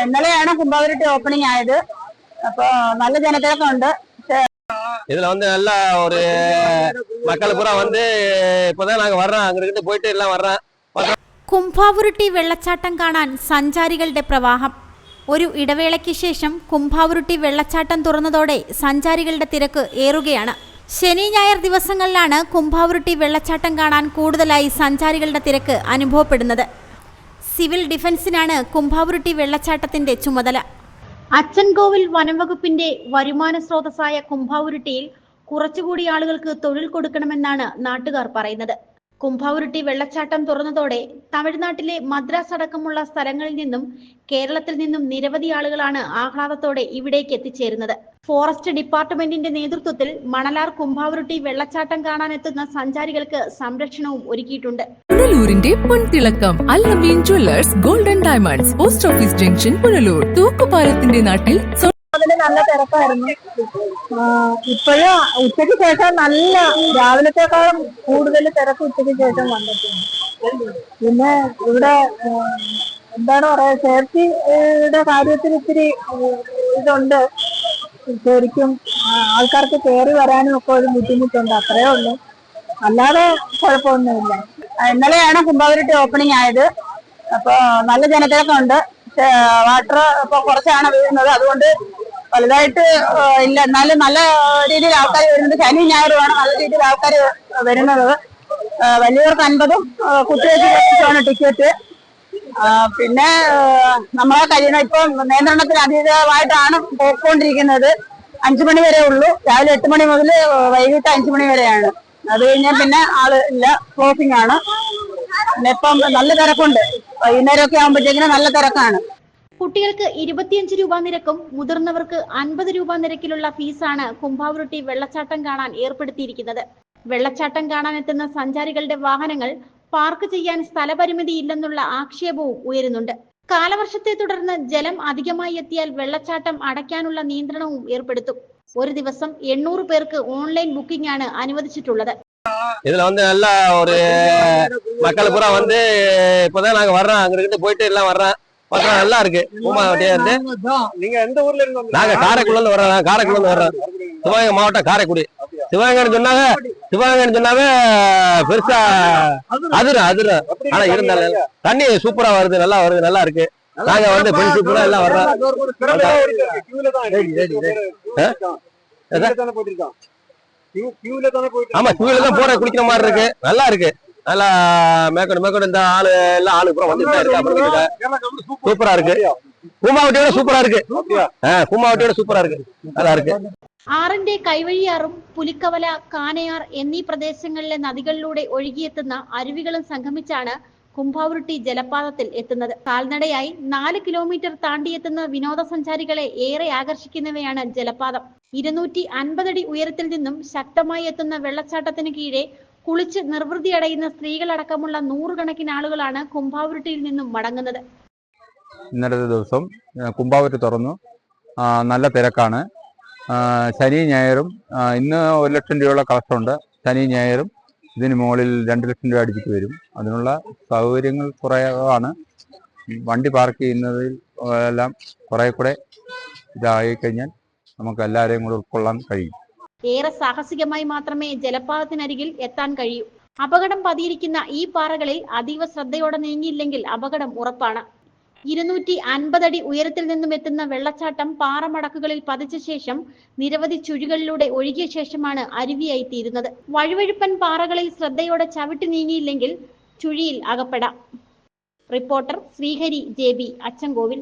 ഇന്നലെയാണ് കുംഭവരുട്ടി ഓപ്പണിംഗ് ആയത് അപ്പൊ നല്ല ജനത്തിരക്കുണ്ട് പക്ഷേ இதுல வந்து நல்ல ஒரு மக்கள் பூரா வந்து இப்பதான் நாங்க வர்றோம் அங்கிட்டு போயிட்டு எல்லாம் வர்றோம் കുംഭാവുരുട്ടി വെള്ളച്ചാട്ടം കാണാൻ സഞ്ചാരികളുടെ പ്രവാഹം ഒരു ഇടവേളയ്ക്ക് ശേഷം കുംഭാവുരുട്ടി വെള്ളച്ചാട്ടം തുറന്നതോടെ സഞ്ചാരികളുടെ തിരക്ക് ഏറുകയാണ് ശനി ഞായർ ദിവസങ്ങളിലാണ് കുംഭാവുരുട്ടി വെള്ളച്ചാട്ടം കാണാൻ കൂടുതലായി സഞ്ചാരികളുടെ തിരക്ക് അനുഭവപ്പെടുന്നത് സിവിൽ ഡിഫൻസിനാണ് കുംഭാവുരുട്ടി വെള്ളച്ചാട്ടത്തിന്റെ ചുമതല. അച്ചൻകോവിൽ വനംവകുപ്പിന്റെ വരുമാന സ്രോതസ്സായ കുംഭാവുരുട്ടിയിൽ കുറച്ചുകൂടി ആളുകൾക്ക് തൊഴിൽ കൊടുക്കണമെന്നാണ് നാട്ടുകാർ പറയുന്നത്. കുംഭാവുരുട്ടി വെള്ളച്ചാട്ടം തുറന്നതോടെ തമിഴ്നാട്ടിലെ മദ്രാസ് അടക്കമുള്ള സ്ഥലങ്ങളിൽ നിന്നും കേരളത്തിൽ നിന്നും നിരവധി ആളുകളാണ് ആഹ്ലാദത്തോടെ ഇവിടേക്ക് എത്തിച്ചേരുന്നത്. ഫോറസ്റ്റ് ഡിപ്പാർട്ട്മെന്റിന്റെ നേതൃത്വത്തിൽ മണലാർ കുംഭാവുരുട്ടി വെള്ളച്ചാട്ടം കാണാനെത്തുന്ന സഞ്ചാരികൾക്ക് സംരക്ഷണവും ഒരുക്കിയിട്ടുണ്ട്. പുനലൂരിന്റെ പൊൻതിളക്കം Allameen jewellers golden diamonds post office junction Punalur തൂക്കുപാലത്തിന്റെ നാട്ടിൽ അതിന് നല്ല തിരക്കായിരുന്നു. ഇപ്പോഴും ഉച്ചയ്ക്ക് ശേഷം നല്ല രാവിലത്തെക്കാളും കൂടുതൽ തിരക്ക് ഉച്ചയ്ക്ക് ശേഷം വന്നിട്ടുണ്ട്. പിന്നെ ഇവിടെ എന്താണ് പറയാ സേഫ്റ്റിയുടെ കാര്യത്തിൽ ഇത്തിരി ഇതുണ്ട്. ശരിക്കും ആൾക്കാർക്ക് കയറി വരാനും ഒക്കെ ഒരു ബുദ്ധിമുട്ടുണ്ട് അത്രേ ഉള്ളൂ. അല്ലാതെ കുഴപ്പമൊന്നുമില്ല. ഇന്നലെയാണ് കുംഭവരട്ടി ഓപ്പണിംഗ് ആയത്. അപ്പൊ നല്ല ജനത്തിരക്കുണ്ട്. വാട്ടർ ഇപ്പൊ കുറച്ചാണ് വീഴുന്നത്. അതുകൊണ്ട് വലുതായിട്ട് ഇല്ല. എന്നാലും നല്ല രീതിയിൽ ആൾക്കാർ വരുന്നത് ശനി ഞായറുമാണ് നല്ല രീതിയിൽ ആൾക്കാർ വരുന്നത്. വലിയവർക്ക് അൻപതും കുട്ടികൾക്ക് പത്തുമാണ് ടിക്കറ്റ്. പിന്നെ നമ്മളെ കഴിയുന്ന ഇപ്പം നിയന്ത്രണത്തിന് അതീതമായിട്ടാണ് പോയിക്കൊണ്ടിരിക്കുന്നത്. അഞ്ചു മണി വരെ ഉള്ളൂ. രാവിലെ എട്ട് മണി മുതൽ വൈകിട്ട് അഞ്ചു മണി വരെയാണ്. അത് കഴിഞ്ഞാൽ പിന്നെ ആൾ ഇല്ല. ക്ലോസിംഗ് ആണ്. പിന്നെ ഇപ്പം നല്ല തിരക്കുണ്ട്. വൈകുന്നേരമൊക്കെ ആകുമ്പോഴത്തേക്കിനും നല്ല തിരക്കാണ്. കുട്ടികൾക്ക് ഇരുപത്തിയഞ്ച് രൂപ നിരക്കും മുതിർന്നവർക്ക് അൻപത് രൂപ നിരക്കിലുള്ള ഫീസാണ് കുംഭാവുരുട്ടി വെള്ളച്ചാട്ടം കാണാൻ ഏർപ്പെടുത്തിയിരിക്കുന്നത് വെള്ളച്ചാട്ടം കാണാനെത്തുന്ന സഞ്ചാരികളുടെ വാഹനങ്ങൾ പാർക്ക് ചെയ്യാൻ സ്ഥലപരിമിതി ഇല്ലെന്നുള്ള ആക്ഷേപവും ഉയരുന്നുണ്ട് കാലവർഷത്തെ തുടർന്ന് ജലം അധികമായി എത്തിയാൽ വെള്ളച്ചാട്ടം അടയ്ക്കാനുള്ള നിയന്ത്രണവും ഏർപ്പെടുത്തും ഒരു ദിവസം എണ്ണൂറ് പേർക്ക് ഓൺലൈൻ ബുക്കിംഗ് ആണ് അനുവദിച്ചിട്ടുള്ളത് இதுல வந்து நல்ல ஒரு மக்கள் பூரா வந்து இப்பதான் நாங்க வர்றோம் அங்கிட்டு போயிட்டு எல்லாம் வர்றோம் பார்த்தா நல்லா இருக்கு. பூமாவட்டியா இருந்து. நீங்க எந்த ஊர்ல இருந்து? நாங்க காரைக்குடில இருந்து வர்றோம் காரைக்குடில இருந்து வர்றோம் சிவகங்கை மாவட்டம் காரைக்குடி. சிவகங்கைன்னு சொன்னாங்க சிவகங்கைன்னு சொன்னாவே பெருசா அதிர அதிர ஆனா இருந்தாலும் தண்ணி சூப்பரா வருது நல்லா வருது நல்லா இருக்கு. நாங்க வந்து ஃப்ரெண்ட்ஸ் பூரா எல்லாம் வர்றோம். ஆமா. குயில தான் போற குளிக்கிற மாதிரி இருக்கு. நல்லா இருக்கு. நல்லா மேக்கோடு மேக்கோடு இந்த ஆளு எல்லாம் ஆளு பூரா வந்துட்டு தான் இருக்கு அப்புறம் வீட்டுல. Kerala company super. சூப்பரா இருக்கு பூமாவட்டியோட சூப்பரா இருக்கு அப்படியா? ஆஹ் பூமாவட்டியோட சூப்பரா இருக்கு நல்லா இருக்கு ആറിന്റെ കൈവഴിയാറും പുലിക്കവല കാനയാർ എന്നീ പ്രദേശങ്ങളിലെ നദികളിലൂടെ ഒഴുകിയെത്തുന്ന അരുവികളും സംഗമിച്ചാണ് കുംഭാവുരുട്ടി ജലപാതത്തിൽ എത്തുന്നത് കാൽനടയായി നാല് കിലോമീറ്റർ താണ്ടിയെത്തുന്ന വിനോദസഞ്ചാരികളെ ഏറെ ആകർഷിക്കുന്നവയാണ് ജലപാതം ഇരുന്നൂറ്റി അൻപതടി ഉയരത്തിൽ നിന്നും ശക്തമായി എത്തുന്ന വെള്ളച്ചാട്ടത്തിന് കീഴെ കുളിച്ച് നിർവൃതി നിർവൃതിയടയുന്ന സ്ത്രീകളടക്കമുള്ള നൂറുകണക്കിന് ആളുകളാണ് കുംഭാവുരുട്ടിയിൽ നിന്നും മടങ്ങുന്നത്. ഇന്നലത്തെ ദിവസം ആ, തുറന്നു. നല്ല തിരക്കാണ്. ശനി ഞായറും ഇന്ന് ഒരു ലക്ഷം രൂപയുള്ള കളക്ഷൻ ഉണ്ട്. ശനി ഞായറും ഇതിന് മുകളിൽ രണ്ട് ലക്ഷം രൂപ അടിച്ചിട്ട് വരും. അതിനുള്ള സൗകര്യങ്ങൾ കുറവാണ്. വണ്ടി പാർക്ക് ചെയ്യുന്നതിൽ എല്ലാം കുറെ കൂടെ ഇതായി കഴിഞ്ഞാൽ നമുക്ക് എല്ലാവരെയും കൂടെ ഉൾക്കൊള്ളാൻ കഴിയും. ഏറെ സാഹസികമായി മാത്രമേ ജലപാതത്തിനരികിൽ എത്താൻ കഴിയൂ. അപകടം പതിയിരിക്കുന്ന ഈ പാറകളിൽ അതീവ ശ്രദ്ധയോടെ നീങ്ങിയില്ലെങ്കിൽ അപകടം ഉറപ്പാണ്. ഇരുന്നൂറ്റി അൻപതടി ഉയരത്തിൽ നിന്നും എത്തുന്ന വെള്ളച്ചാട്ടം പാറമടക്കുകളിൽ പതിച്ച ശേഷം നിരവധി ചുഴികളിലൂടെ ഒഴുകിയ ശേഷമാണ് അരുവിയായി തീരുന്നത് വഴുവഴുപ്പൻ പാറകളിൽ ശ്രദ്ധയോടെ ചവിട്ടി നീങ്ങിയില്ലെങ്കിൽ ചുഴിയിൽ അകപ്പെടാം. Reporter Sreehari J B Achankovil.